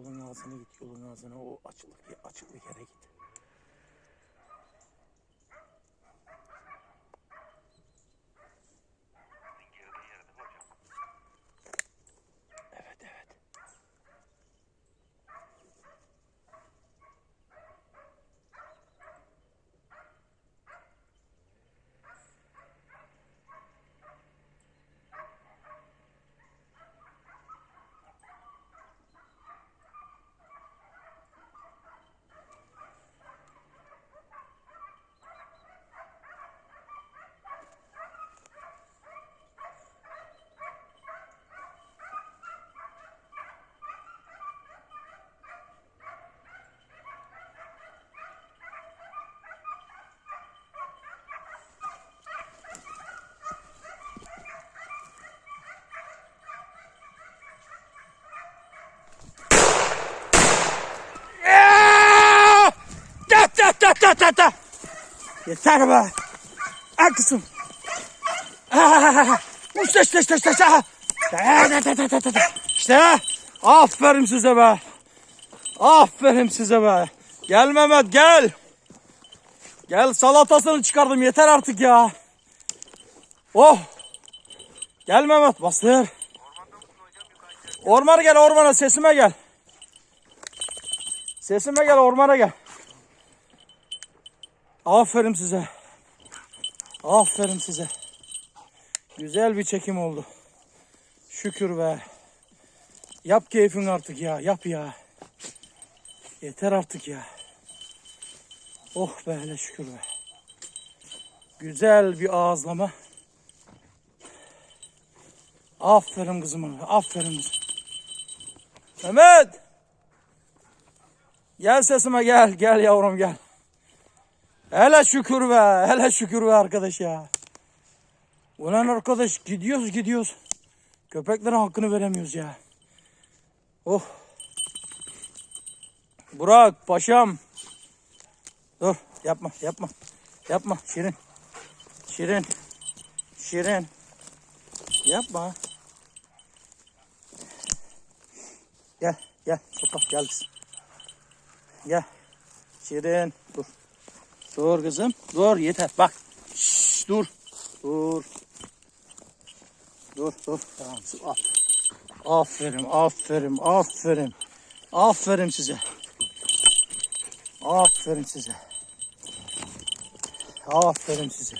Yolun ağzına git, yolun ağzına. O açık, açık bir yere git. Da da da. Yeter be. Al kızım. İşte işte işte işte. İşte. Aferin size be. Aferin size be. Gel Mehmet gel. Gel salatasını çıkardım yeter artık ya. Oh. Gel Mehmet bastır. Ormana gel ormana sesime gel. Sesime gel ormana gel. Aferin size. Aferin size. Güzel bir çekim oldu. Şükür be. Yap keyfin artık ya. Yap ya. Yeter artık ya. Oh be hele şükür be. Güzel bir ağızlama. Aferin kızıma. Aferin kızım. Mehmet. Gel sesime gel. Gel yavrum gel. Hele şükür be. Hele şükür be arkadaş ya. Ulan arkadaş gidiyoruz gidiyoruz. Köpeklerin hakkını veremiyoruz ya. Oh. Burak paşam. Dur yapma yapma. Yapma Şirin. Şirin. Şirin. Yapma. Gel gel. Sopa gel. Gel. Şirin. Dur. Dur kızım. Dur yeter. Bak. Şşş, dur. Dur. Dur dur. Tamam. At. Aferin, aferin, aferin. Aferin size. Aferin size. Aferin size.